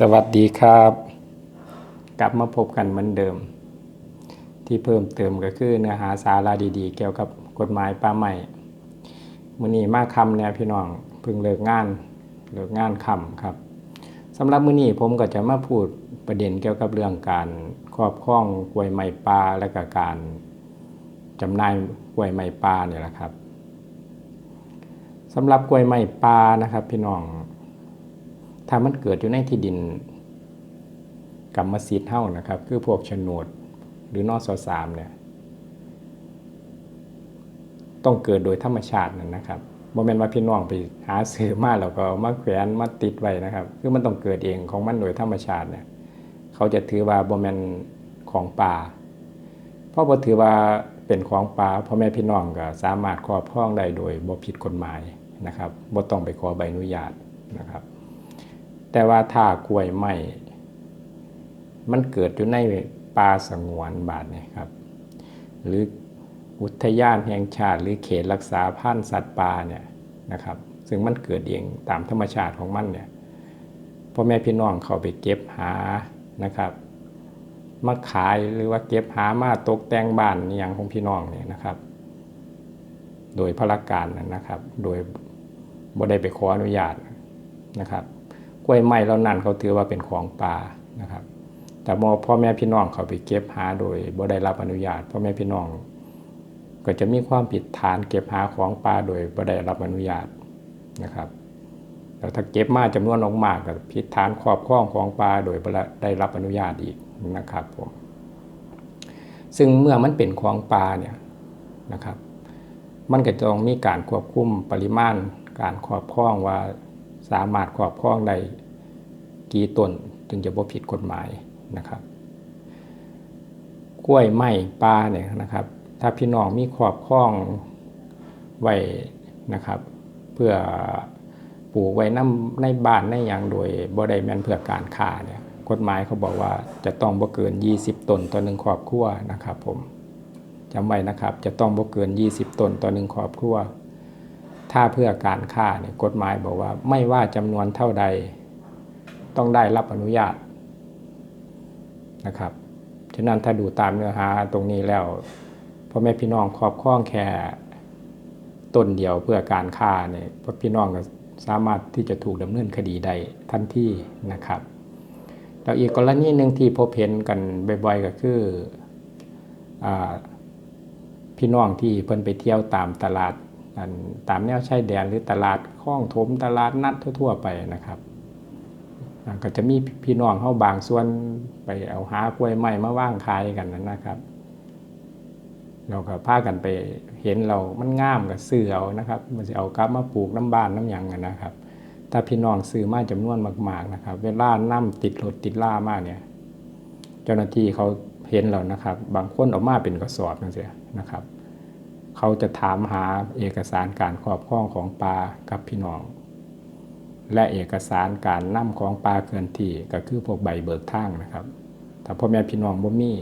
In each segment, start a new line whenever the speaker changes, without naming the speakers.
สวัสดีครับ กลับมาพบกันเหมือนเดิม ที่เพิ่มเติมก็คือเนื้อหาสาระดีๆ เกี่ยวกับกฎหมายป่าใหม่มื้อนี้มาคำเนี่ยพี่น้องเพิ่งเลิกงานเลิกงานคำครับสำหรับมื้อนี้ผมก็จะมาพูดประเด็นเกี่ยวกับเรื่องการครอบครองกล้วยไม้ป่าและก็การจำหน่ายกล้วยไม้ป่าเนี่ยแหละครับสำหรับกล้วยไม้ป่านะครับ พี่น้อง ถ้ามันเกิดอยู่ในที่ดินกรรมสิทธิ์เท่านะครับ คือพวกโฉนดหรือนอสสามเนี่ยต้องเกิดโดยธรรมชาตินั่นนะครับโมเมนต์ว่าพี่น้องไปหาซื้อมาแล้วก็มาแขวนมาติดไว้นะครับ คือมันต้องเกิดเองของมันโดยธรรมชาติเนี่ยเขาจะถือว่าโมเมนของป่าเพราะบ่ถือว่าเป็นของป่าพ่อแม่พี่น้องก็สามารถครอบครองได้โดยบ่ผิดกฎหมายนะครับบ่ต้องไปขอใบอนุญาตนะครับ แต่ว่าถ้ากล้วยไม้มันเกิดอยู่ในป่าสงวนบาดเนี่ครับ หรืออุทยานแห่งชาติ หรือเขตรักษาพันธุ์สัตว์ป่าเนี่ยนะครับ ซึ่งมันเกิดเองตามธรรมชาติของมันเนี่ยพ่อแม่พี่น้องเขาไปเก็บหานะครับมาขายหรือว่าเก็บหามาตกแต่งบ้านอย่างของพี่น้องเนี่ยนะครับ โดยพระการนะครับ โดยบ่ได้ไปขออนุญาตนะครับ กล้วยไม้เหล่านั้นเขาถือว่าเป็นของป่านะครับ แต่มอพ่อแม่พี่น้องเขาไปเก็บหาโดยบ่ได้รับอนุญาต พ่อแม่พี่น้อง ก็จะมีความผิดฐานเก็บหาของป่าโดยบ่ได้รับอนุญาตนะครับแล้วถ้าเก็บมาจำนวนมากก็ผิดฐานครอบครองของป่าโดยบ่ได้รับอนุญาตอีกนะครับผมซึ่งเมื่อมันเป็นของป่าเนี่ยนะครับ มันก็จะต้องมีการควบคุมปริมาณการครอบครองว่า สามารถครอบครองได้กี่ต้นถึงจะบ่ผิดกฎหมายนะครับ กล้วยไม้ป่าเนี่ยนะครับ ถ้าพี่น้องมีครอบครองไว้นะครับ เพื่อปลูกไว้น้ำในบ้านในอย่างโดยบ่ได้แม่นเพื่อการค้าเนี่ยกฎหมายเขาบอกว่าจะต้องบ่เกิน 20ต้นต่อหนึ่งครอบครัวนะครับ ผมจำไว้นะครับ จะต้องบ่เกิน 20ต้นต่อหนึ่งครอบครัว ถ้าเพื่อการค้าเนี่ยกฎหมายบอกว่าไม่ว่าจำนวนเท่าใด ต้องได้รับอนุญาตนะครับ ฉะนั้นถ้าดูตามเนื้อหาตรงนี้แล้วพ่อแม่พี่น้องครอบครองแค่ต้นเดียวเพื่อการค้าเนี่ยพ่อพี่น้องก็สามารถที่จะถูกดำเนินคดีได้ทันทีนะครับแล้วอีกกรณีหนึ่งที่พบเห็นกันบ่อยๆก็คืออพี่น้องที่เพิ่นไปเที่ยวตามตลาด ตามแนวชายแดนหรือตลาดคลองถมตลาดนัดทั่ว ๆ ไปนะครับก็จะมีพี่น้องเข้าบางส่วนไปเอาหากล้วยไม้มาว่างขายกันนะครับ เราก็พากันไปเห็นเรามันงามกับซื้อเอานะครับ มันจะเอากลับมาปลูกน้ำบ้านน้ำยังกันนะครับ ถ้าพี่น้องซื้อมาจำนวนมาก ๆนะครับ เวลาน้ำติดรถติดล่ามากเนี่ย เจ้าหน้าที่เขาเห็นเรานะครับ บางคนออกมาเป็นกระสอบนั่นเสียนะครับ เขาจะถามหาเอกสารการครอบครองของปลากับพี่น้อง และเอกสารการนำของปลาเกินที่ก็คือพวกใบเบิกทางนะครับถ้าพ่อแม่พี่น้องบ่มี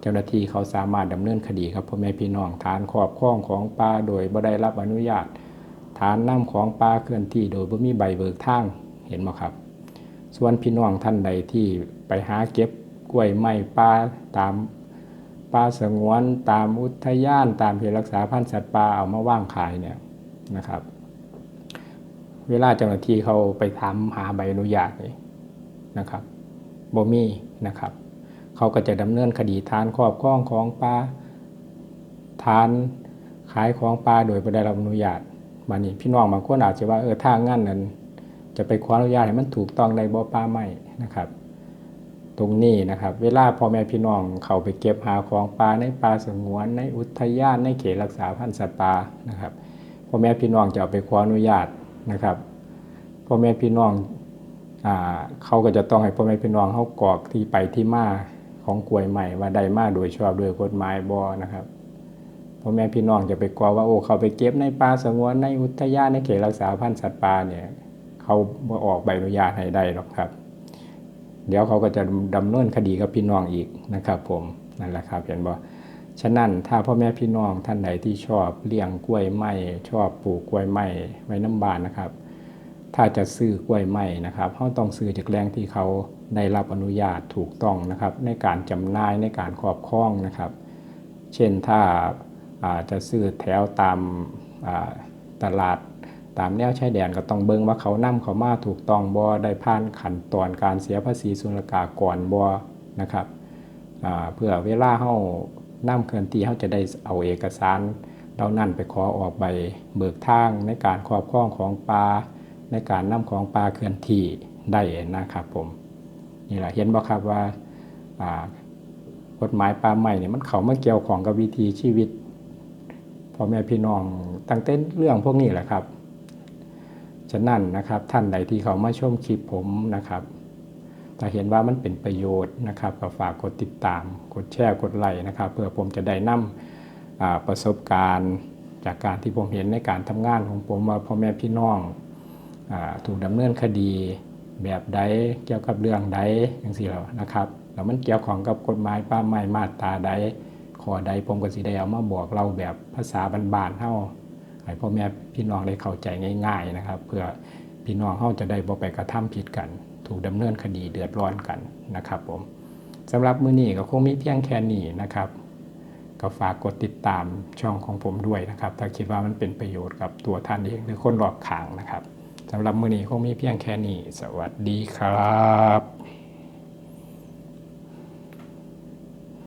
เจ้าหน้าที่เขาสามารถดำเนินคดีครับพ่อแม่พี่น้องฐานครอบครองของปลาโดยบ่ได้รับอนุญาต ฐานนำของปลาเคลื่อนที่โดยบ่มีใบเบิกทางเห็นไหมครับ ส่วนพี่น้องท่านใดที่ไปหาเก็บกล้วยไม้ปลาตาม ป่าสงวนตามอุทยานตามเขตรักษาพันธุ์สัตว์ป่าเอามาว่างขายเนี่ยนะครับ เวลาเจ้าหน้าที่เขาไปทำหาใบอนุญาตนี่นะครับบ่มีนะครับ เขาก็จะดำเนินคดีฐานครอบครองของปลาฐานขายของปลาโดยไม่ได้รับอนุญาตมานี่พี่น้องบางคนอาจจะว่าเออถ้างั้นนั้นจะไปขออนุญาตให้มันถูกต้องในบ่อปลาไม่นะครับ ตรงนี้นะครับ เวลาพ่อแม่พี่น้องเขาไปเก็บหาของปลาในป่าสงวน ในอุทยานในเขตรักษาพันธุ์สัตว์ป่านะครับพ่อแม่พี่น้องจะเอาไปขออนุญาตนะครับพ่อแม่พี่น้องอเขาก็จะต้องให้พ่อแม่พี่น้องเขากรอกที่ไปที่มาของกล้วยใหม่ว่าได้มาโดยชอบด้วยกฎหมายบ่นะครับพ่อแม่พี่น้องจะไปกรอกว่าโอ้เขาไปเก็บในป่าสงวนในอุทยานในเขตรักษาพันธุ์สัตว์ป่าเนี่ยเขาออกใบอนุญาตให้ได้หรอกครับ เดี๋ยวเขาก็จะดำเนินคดีกับพี่น้องอีกนะครับ ผมนั่นแหละครับเห็นบ่ฉะนั้นถ้าพ่อแม่พี่น้องท่านใดที่ชอบเลี้ยงกล้วยไม้ชอบปลูกกล้วยไม้ไว้น้ำบานนะครับ ถ้าจะซื้อกล้วยไม้นะครับเขาต้องซื้อจากแหล่งที่เขาได้รับอนุญาตถูกต้องนะครับ ในการจำหน่ายในการครอบครองนะครับ เช่นถ้าอาจะซื้อแถวตามตลาด ตามแนวชายแดนก็ต้องเบิ่งว่าเขานำเขามาถูกต้องบ่ได้ผ่านขั้นตอนการเสียภาษีศุลกากรบ่นะครับเพื่อเวลาเฮานำเคลื่อนที่เฮาจะได้เอาเอกสารเหล่านั้นไปขอออกใบเบิกทางในการครอบครองของป่าในการนำของป่าเคลื่อนที่ได้นะครับผมนี่แหละเห็นบ่ครับว่ากฎหมายป่าไม้เนี่ยมันเขามาเกี่ยวของกับวิถีชีวิตพ่อแม่พี่น้องตั้งแต่เรื่องพวกนี้แหละครับ ฉะนั้นนะครับท่านใดที่เขามาชมคลิปผมนะครับถ้าเห็นว่ามันเป็นประโยชน์นะครับก็ฝากกดติดตาม กดแชร์กดไลค์นะครับ เพื่อผมจะได้นำอ่าประสบการณ์จากการที่ผมเห็นในการทำงานของผมว่าพ่อแม่พี่น้องอถูกดำเนินคดีแบบใดเกี่ยวกับเรื่องใดอย่างสี่แล้วนะครับแล้วมันเกี่ยวของกับกฎหมายป่าไม้มาตราใดข้อใดผมก็สิได้เอามาบอกเราแบบภาษาบ้านๆเฮา ให้พ่อแม่พี่น้องได้เข้าใจง่าย ๆนะครับ เพื่อพี่น้องเขาจะได้บ่ไปกระทำผิดกัน ถูกดำเนินคดีเดือดร้อนกันนะครับผมสำหรับมื้อนี้ก็คงมีเพียงแค่นี้นะครับก็ฝากกดติดตามช่องของผมด้วยนะครับ ถ้าคิดว่ามันเป็นประโยชน์กับตัวท่านเองหรือคนรอบข้างนะครับสำหรับมื้อนี้คงมีเพียงแค่นี้ สวัสดีครับ